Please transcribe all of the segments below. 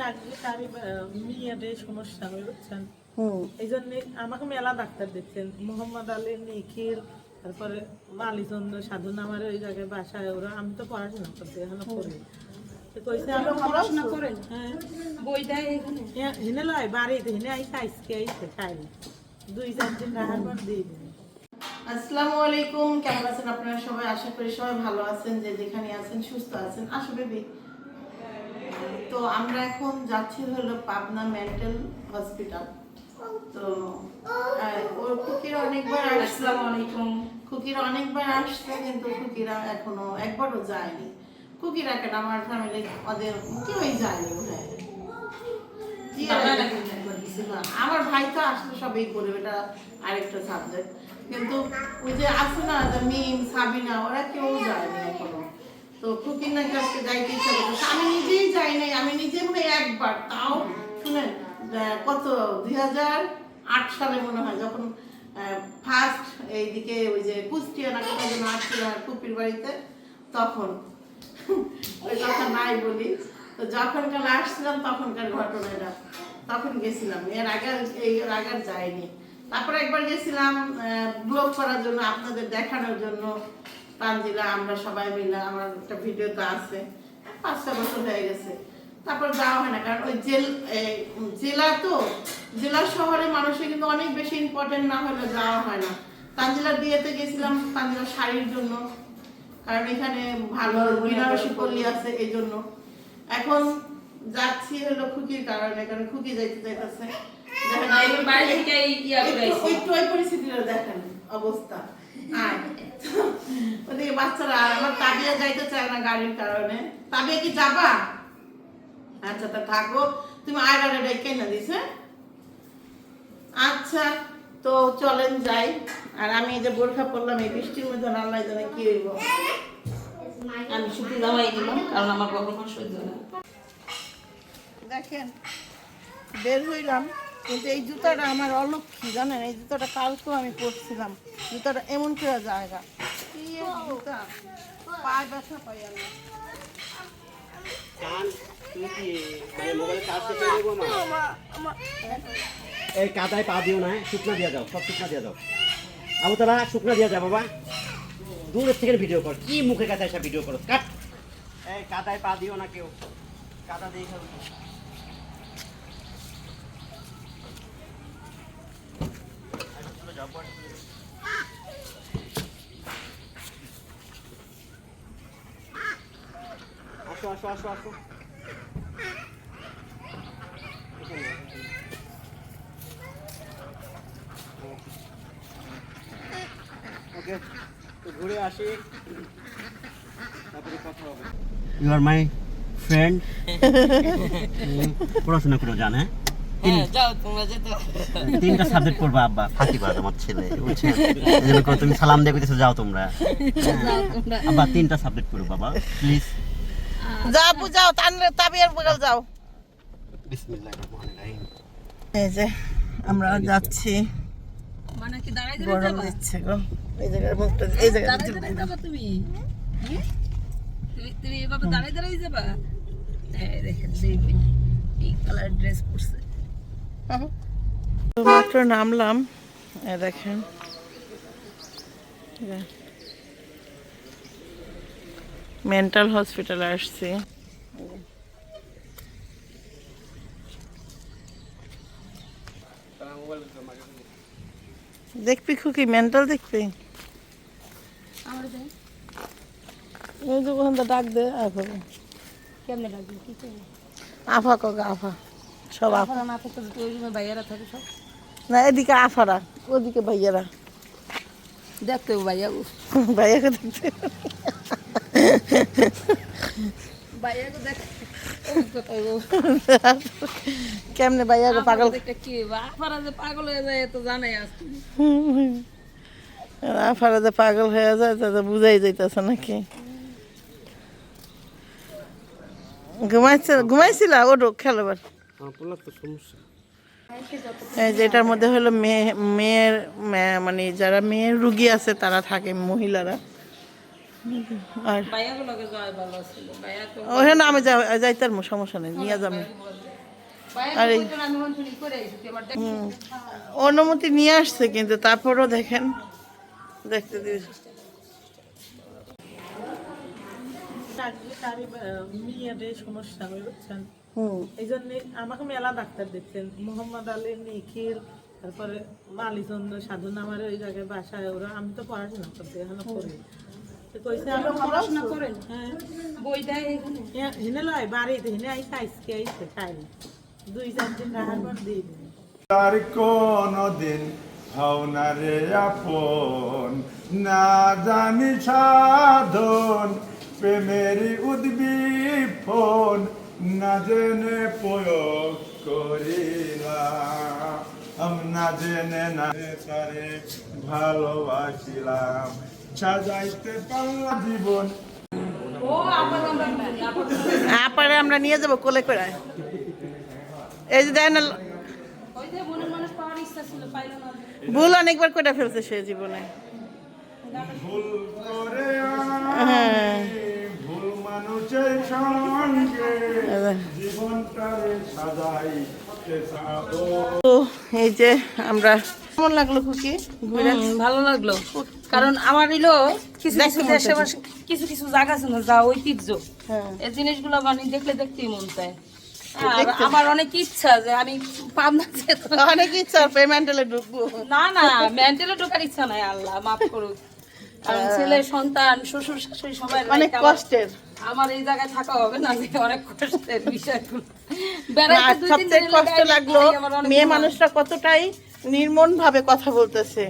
চাকরি তারই মেয়েদের সমস্যা হয় বুঝছেন? এই জন্য আমাকে মেলা ডাক্তার দিচ্ছেন মোহাম্মদ আলী নিখিল তারপরে মালিচন্দ্র সাধু নামার ওই জায়গায় বাসায় ওরা আমি তো পড়াশোনা করছি এখনও করি পড়াশোনা করেন। হ্যাঁ। বই দেয় এখানে? লয় বাড়িতে হেনে আইসে আইসকে আইসে খাই দুই চার দিন রাখার পর দিয়ে দিন আসসালামু আলাইকুম কেমন আছেন আপনারা সবাই? আশা করি সবাই ভালো আছেন যে যেখানে আছেন সুস্থ আছেন। আসো বেবি তো আমরা এখন যাচ্ছি হলো পাবনা মেন্টাল হসপিটাল। তো ওর খুকিরা অনেকবার আসছে। আসসালামু আলাইকুম। খুকিরা অনেকবার আসছে কিন্তু খুকিরা এখনও একবারও যায়নি। খুকিরা কেন? আমার ফ্যামিলি ওদের কেউই যায়নি বোধহয়। আমার ভাই তো আসলে সবই করবে এটা আরেকটা সাবজেক্ট কিন্তু ওই যে আছে না যে মিম সাবিনা ওরা কেউ যায়নি এখনও। তো কাছে যাইতে ইচ্ছা করছে আমি নিজেই যাই নাই, আমি নিজে মনে একবার, তাও শুনেন কত, দুই হাজার আট সালে মনে হয় যখন ফার্স্ট এইদিকে ওই যে কুষ্টিয়া যেন আসছিলাম কুপির বাড়িতে, তখন। ওই কথা নাই বলি। তো যখনকার আসছিলাম, তখনকার ঘটনা এটা তখন গেছিলাম। এর আগে এর আগে যাইনি। তারপরে একবার গেছিলাম ব্লগ করার জন্য, আপনাদের দেখানোর জন্য। তানজিলা আমরা সবাই মিলে আমার একটা ভিডিও তো আছে পাঁচটা বছর হয়ে গেছে। তারপর যাওয়া হয় না কারণ ওই জেল জেলা তো জেলা শহরে মানুষের কিন্তু অনেক বেশি ইম্পর্টেন্ট না হলে যাওয়া হয় না। তানজিলার বিয়েতে গেছিলাম তানজিলার শাড়ির জন্য কারণ এখানে ভালো বেনারসি পল্লী আছে এই জন্য এখন যাচ্ছি হলো খুকির কারণে কারণ খুকি যাইতে যাইতেছে ওই পরিস্থিতিটা দেখেন অবস্থা। আচ্ছা দিছে আচ্ছা তো চলেন যাই। আর আমি যে বোরখা পরলাম, এই বৃষ্টির মধ্যে আল্লাহ জানে কি হইব। আমি শুধু দাওয়াই দিলাম, কারণ আমার কখনো সহ্য না। দেখেন, বের হইলাম। কিন্তু এই জুতাটা আমার অলক্ষী, জানেন? এই জুতাটা কালকেও আমি পরছিলাম। জুতাটা এমন করে জায়গা। মানে এই কাদায় পা দিও না হ্যাঁ? শুকনা দিয়ে যাও সব শুকনা দিয়ে যাও আবু তারা, শুকনা দিয়ে যাও বাবা। দূরের থেকে ভিডিও কর। কি মুখে কাছে এসে ভিডিও করো কাট। এই কাদায় পা দিও না কেউ। কাদা দিয়ে আসো আসো। ওকে তো ঘুরে আসি। তারপরে কথা হবে। ইউ আর মাই ফ্রেন্ড পড়াশোনা করে জান হ্যাঁ? হ্যাঁ যাও তোমরা যেতে তিনটা সাবজেক্ট পড়বা আব্বা। ফাঁকিবাজ আমার ছেলে তুমি সালাম দিয়ে যাও তোমরা। আব্বা তিনটা সাবজেক্ট পড়ো বাবা। প্লিজ যাও বুঝাও তাবিয়ার বগল যাও। বিসমিল্লাহির রহমানির রহিম। এই যে আমরা যাচ্ছি। মানে দাঁড়াই গরম যাবা? দিচ্ছে গো। এই জায়গার মুখটা এই জায়গায় দাঁড়াই দাঁড়াই যাবা তুমি? তুমি তুমি এভাবে দাঁড়াই দাঁড়াই যাবা? দেখেন এই কালার ড্রেস পরছে। মাত্র নামলাম। দেখেন। মেন্টাল হসপিটালে আসছি। দেখবি খুকি মেন্টাল দেখবি? ওই যে ওখান ডাক দে আফা কেমনে লাগবে কি আফা কক আফা। সব আফা। থাকতে তো ওই রুমে থাকে সব। না এদিকে আফারা ওদিকে ভাইয়ারা। দেখতে ভাইয়া ভাইয়াকে দেখতে কেমনে ভাইয়াকে পাগল? কি আপনারা যে পাগল হয়ে যায় তো জানাই আফারা যে পাগল হয়ে যায় তা বুঝাই যাইতেছে নাকি। ঘুমাইছিল? ঘুমাইছিল ওটো খেলবার এই যে এটার মধ্যে হলো মেয়ে মেয়ের মানে যারা মেয়ের রুগী আছে তারা থাকে মহিলারা। আর ভাইয়াগুলোকে জয় ভালো ছিল। ভাইয়া তো ওখানে আমি সমস্যা নেই নিয়ে যাব। আর এই আমার। অনুমতি নিয়ে আসছে কিন্তু তারপরও দেখেন দেখতে তারই সমস্যা হয় বুঝছেন এই জন্য আমাকে মেলা ডাক্তার দেখছেন মোহাম্মদ আলী নিখিল তারপরে মালিচন্দ্র সাধু নামারে ওই জায়গায় বাসায় ওরা আমি তো পড়াশোনা করতে এখনও করি। পড়াশোনা করেন? হ্যাঁ। বই দেয় এখানে? লয় বাড়িতে হিনে আইসা আইসকে আইসে খাই দুই চার দিন রাখার পর দিয়ে দিবে কোনদিন হওনা রে আপন না জানি সাধন প্রেমেরই উদ্দীপন না জেনে প্রয়োগ করিলাম না জেনে না তারে ভালোবাসিলাম। সাজাইতে জীবন। আপারে আমরা নিয়ে যাব কোলে করে। এই যে দেখেন ভুল অনেকবার করে ফেলছে সে জীবনে। ভুল করে হ্যাঁ। ভুল মানুষের সঙ্গে জীবনটারে সাজাই তো এই যে আমরা কেমন লাগল হুম, ভালো লাগল। কারণ আমার হইল কিছু কিছু দেশে কিছু কিছু জায়গা আছে না যা ঐতিহ্য। হ্যাঁ। এই জিনিসগুলো মানে দেখলে দেখতেই মন চায়। আমার অনেক ইচ্ছা যে আমি পাবনা যেত অনেক ইচ্ছা পেমেন্টালে ঢুকবো। না না মেন্টালে ঢোকার ইচ্ছা নাই আল্লাহ মাফ করুক। কারণ ছেলে সন্তান শ্বশুর শাশুড়ি সবাই অনেক কষ্টের। আমার এই জায়গায় থাকা হবে না অনেক কষ্টের বিষয়গুলো। সবচেয়ে কষ্ট লাগল মেয়ে মনে। মানুষরা কতটাই নির্মম ভাবে কথা বলতেছে।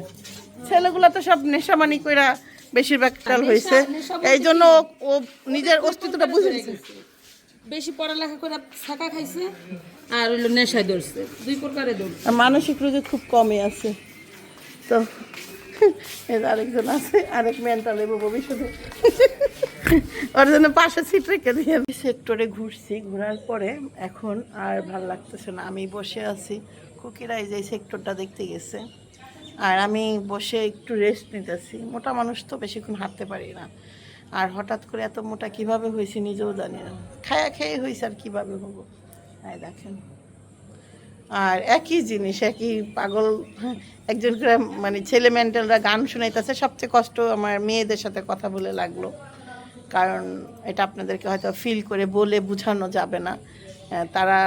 ছেলেগুলো তো সব নেশামানি কইরা বেশিরভাগ কাল হয়েছে এই জন্য ও- নিজের অস্তিত্বটা বুঝে গেছে বেশি। পড়ালেখা করে ছাকা খাইছে আর হইল নেশায় ধরছে। দুই প্রকারে ধরছে। মানসিক রোগী খুব কমই আছে। তো এর আরেকজন আছে আরেক মেন্টাল এবং ভবিষ্যতে। ওর জন্য পাশে সিট রেখে দিয়ে। আমি সেক্টরে ঘুরছি। ঘোরার পরে এখন আর ভালো লাগতেছে না। আমি বসে আছি। কুকিরা এই যে সেক্টরটা দেখতে গেছে। আর আমি বসে একটু রেস্ট নিতেছি। মোটা মানুষ তো বেশিক্ষণ হাঁটতে পারি না। আর হঠাৎ করে এত মোটা কীভাবে হয়েছে নিজেও জানি না। খায়া খেয়ে হয়েছে আর কীভাবে হব? হ্যাঁ দেখেন। আর একই জিনিস, একই পাগল, একজন করে মানে ছেলে মেন্টালরা গান শুনাইতেছে। সবচেয়ে কষ্ট আমার মেয়েদের সাথে কথা বলে লাগল। কারণ এটা আপনাদেরকে হয়তো ফিল করে, বলে বোঝানো যাবে না। তারা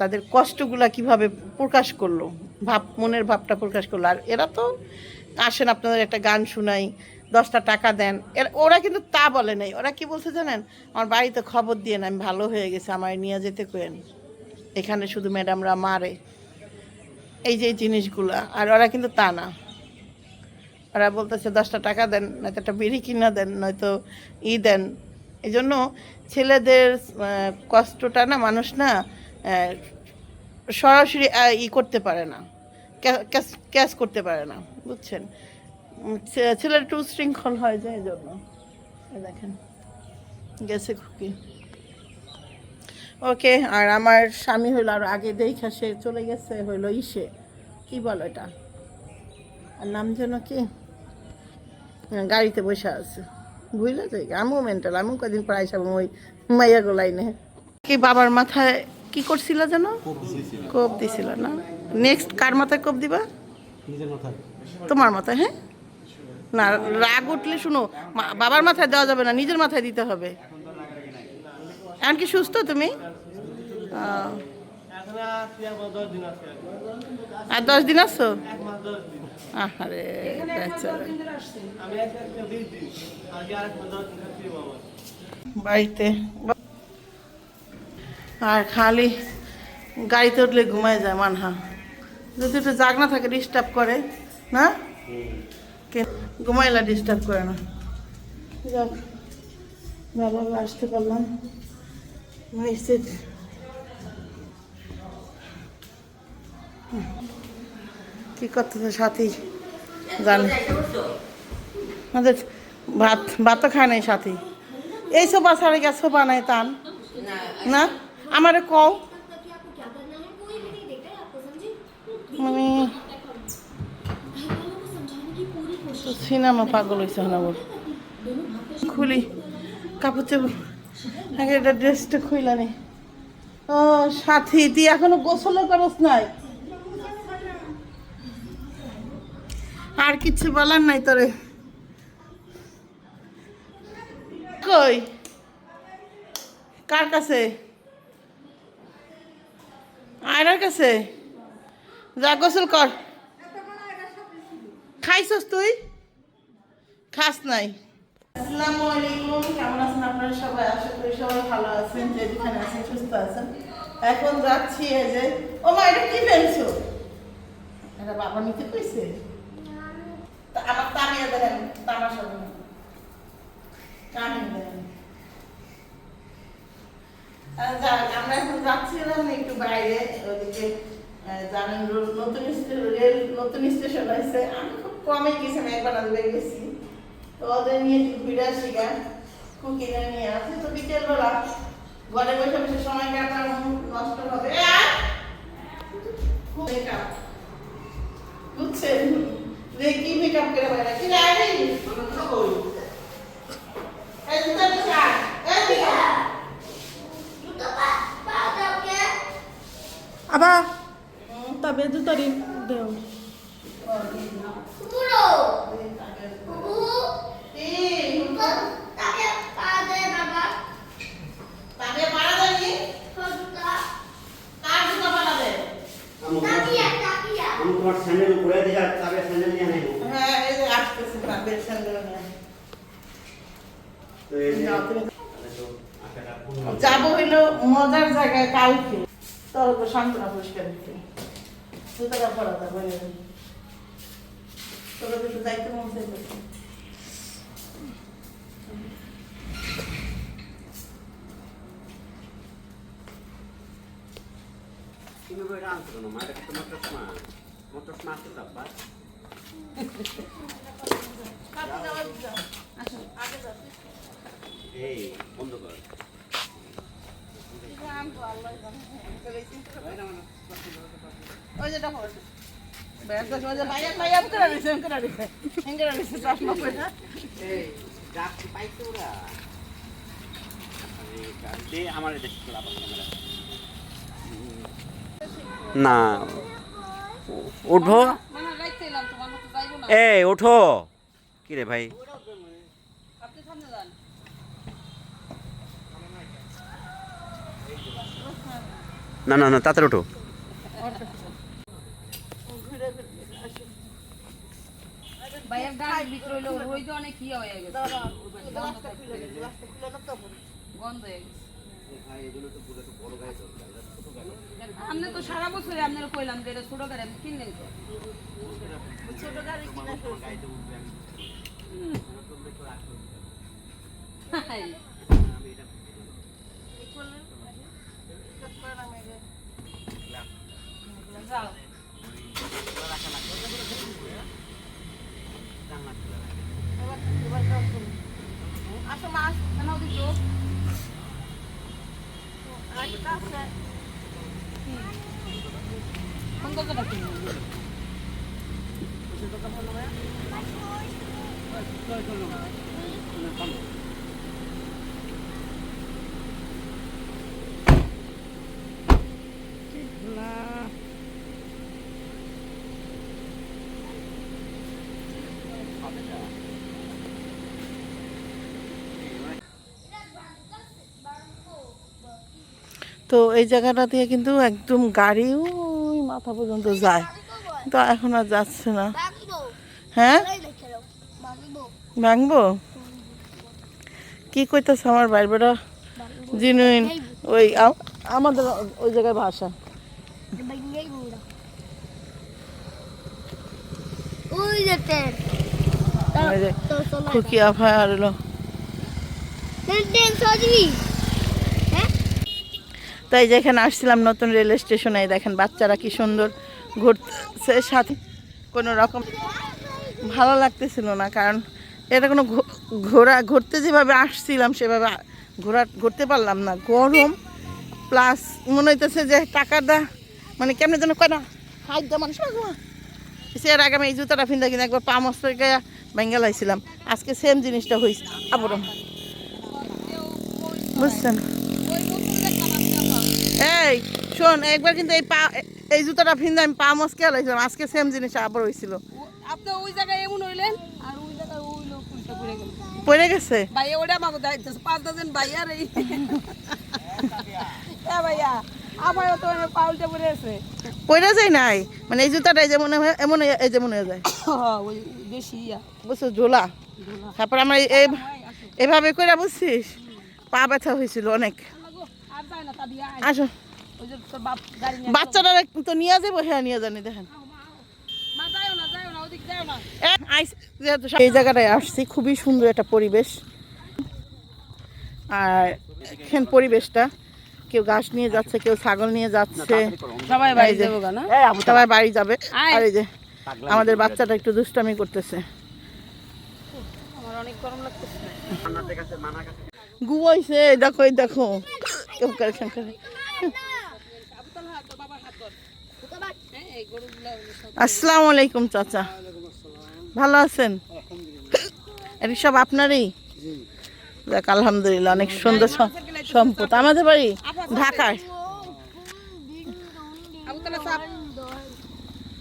তাদের কষ্টগুলা কীভাবে প্রকাশ করল? ভাব, মনের ভাবটা প্রকাশ করল। আর এরা তো আসেন, আপনাদের একটা গান শুনাই, দশটা টাকা দেন। এরা, ওরা কিন্তু তা বলে নাই। ওরা কি বলছে জানেন? আমার বাড়িতে খবর দিয়ে আমি ভালো হয়ে গেছে আমার নিয়ে যেতে কেন এখানে শুধু ম্যাডামরা মারে। এই যে জিনিসগুলা, আর ওরা কিন্তু তা না। ওরা বলতেছে, দশটা টাকা দেন, নয়তো একটা বিড়ি কিনা দেন, নয়তো ই দেন। এই জন্য ছেলেদের কষ্টটা না, মানুষ না সরাসরি ই করতে পারে না। ক্যাচ করতে পারে না, বুঝছেন? ছেলের একটু শৃঙ্খল হয় যায় জন্য দেখেন, গেছে খুকি। ওকে, আর আমার স্বামী হইল আর আগে দেখা, সে চলে গেছে, হইল ইসে। কি বলো এটা? আর নাম যেন কি? গাড়িতে বসে আছে। বুঝলে তো আমিও মেন্টাল আমিও কদিন প্রায় আইসাম ওই মাইয়া গোলাইনে কি বাবার মাথায় কি করছিল যেন? কোপ দিছিল। না? নেক্সট কার মাথায় কোপ দিবা? তোমার মাথায় হ্যাঁ? না রাগ উঠলে শুনো বাবার মাথায় দেওয়া যাবে না নিজের মাথায় দিতে হবে। এখন কি সুস্থ তুমি? আর দশ দিন আছো? আরে বাড়িতে। আর খালি গাড়িতে উঠলে ঘুমায় যায় মানহা। যদি একটু জাগ না থাকে ডিস্টার্ব করে, না? কে- ঘুমাইলা ডিস্টার্ব করে না। যাক ভালোভাবে আসতে পারলাম। নিশ্চিত কি করতেছে সাথী? জানি। আমাদের ভাত, ভাতও খায় নাই সাথী। এই সোফা ছাড়ে গেছে সোফা নাই তান? না? আমারে কও। মানে সিনেমা পাগল হয়েছে না বল। খুলি, কাপড় চাপড়। আগে এটা ড্রেসটা খুইলা নি। ও, সাথী, তুই এখনও গোসলও করস নাই? আর কিছু বলার নাই তোরে। কই? কার কাছে? আয়রার কাছে। যা গোসল কর। খাইছস তুই? খাস নাই। আসসালামু আলাইকুম, কেমন আছেন আপনারা সবাই? আশা করি সবাই ভালো আছেন, যে যেখানে আছেন, সুস্থ আছেন। এখন যাচ্ছি যে, ও মা, এটা কি ফেলছো এটা বাবা নিতে কইছে? আমার তামিয়া দেন তামাশা দেন কাহিনী যা- আমরা এখন যাচ্ছিলাম একটু বাইরে ওদিকে জানেন নতুন রেল নতুন স্টেশন হয়েছে আমি খুব কমে গেছি আমি একবার দুবার গেছি। তো ওদের নিয়ে ঘুরে গা নিয়ে আসি তো বিকেলবেলা ঘরে বসে বসে সময় কাটানো নষ্ট হবে। খুব মেকআপ বুঝছেন? যে কি মেকআপ করে বেড়া কি রে এই জুতা। নিচে আয়। এই দিকে আয়। আবার তবে জুতারি দেও তাকে মারা যায়নি কার জুতা মারা দেয় আমি আমি তোমার স্যান্ডেল উপরে দিয়ে তবে স্যান্ডেল নিয়ে নেব হ্যাঁ এই যে আসতেছে তাদের সঙ্গে তো এই যে যাও তুমি তাহলে তো আশাটা পূর্ণ হবে। যাব হইল মজার জায়গায় কালকে তোর উপর সান্ত্বনা পুরস্কার দিতে জুতোটা পরা তা বলে তোর কিন্তু দায়িত্ব মন চাইবে তুমি বইটা আনছো কেন মা এটা তোমার চশমা তোমার চশমা আছে তো আব্বা এই বন্ধ কর ওই যেটা পড়ে ব্যাস দেখো যে ভাইয়া ভাইয়া করে দিছে করে দিছে দেখ ক্যামেরা না। উঠো। এই ওঠো কি রে ভাই? না না না তাড়াতাড়ি ওঠো ভাইয়ের গাড়ি বিক্রি হইল ওই তো অনেক ইয়ে হয়ে গেছে গন্ধ হয়ে গেছে আপনি তো? সারা বছরে আপনারা কইলাম যে ছোট গাড়ি আপনি কিনলেন তো? ছোট গাড়ি যাও। আসো মা কেন দিছো কোন দরজাটা কিনলেন তো এই জায়গাটা দিয়ে কিন্তু একদম গাড়ি ওই মাথা পর্যন্ত যায়। তো এখন আর যাচ্ছে না। হ্যাঁ? ভাঙবো? কি কইতেছে আমার বাইর বেটা জিনুইন ওই আমাদের ওই জায়গায় ভাষা। খুকি আফায় আর তাই যেখানে আসছিলাম নতুন রেল স্টেশনে দেখেন বাচ্চারা কি সুন্দর ঘুরছে সাথে। কোনো রকম ভালো লাগতেছিল না, কারণ এটা কোনো ঘোরা, ঘুরতে যেভাবে আসছিলাম, সেভাবে ঘোরা, ঘুরতে পারলাম না। গরম প্লাস মনে হইতেছে যে টাকাটা মানে কেমন যেন কয় না হাইট দেওয়া মানুষ এর আগে আমি এই জুতাটা ফিন্দা কিনে একবার পা মস্ত গায়া লাইছিলাম। আজকে সেম জিনিসটা হয়েছে আবরম বুঝছেন? এই শোন একবার কিন্তু এই পা এই জুতাটা ভিন্দে আমি পা মস্কে আজকে সেম জিনিস আবার হয়েছিল আপনি ওই জায়গায় এমন হইলেন আর ওই জায়গায় ওই লোক পড়ে গেল। পড়ে গেছে? ভাইয়া ওটা আমাকে পাঁচ ভাইয়া রে হ্যাঁ ভাইয়া তো পাউল্টা পড়ে আছে। পড়ে যায় নাই? মানে এই জুতাটা যেমন এমন এই যেমন হয়ে যায়। হ্যাঁ, ওই বেশি ইয়া। বুঝছ ঝোলা? তারপর আমরা এই- এভাবে করে বুঝছিস? পা ব্যথা হয়েছিল অনেক। আসো। বাচ্চাটা তো নিয়ে যাব হ্যাঁ নিয়ে জানি দেখেন। এই জায়গাটায় আসছি খুবই সুন্দর একটা পরিবেশ। আর এখান পরিবেশটা কেউ ঘাস নিয়ে যাচ্ছে কেউ ছাগল নিয়ে যাচ্ছে। সবাই বাড়ি যাব না? সবাই বাড়ি যাবে। আর এই যে আমাদের বাচ্চাটা একটু দুষ্টামি করতেছে। আমার অনেক গরম লাগতেছে। ঘুমাইছে এই দেখো এই দেখো। কেউ করে কেউ করে। আসসালামু আলাইকুম চাচা। ভালো আছেন? এটা সব আপনারই? দেখ আলহামদুলিল্লাহ অনেক সুন্দর সম- সম্পদ। আমাদের বাড়ি ঢাকায়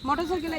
মোটরসাইকেল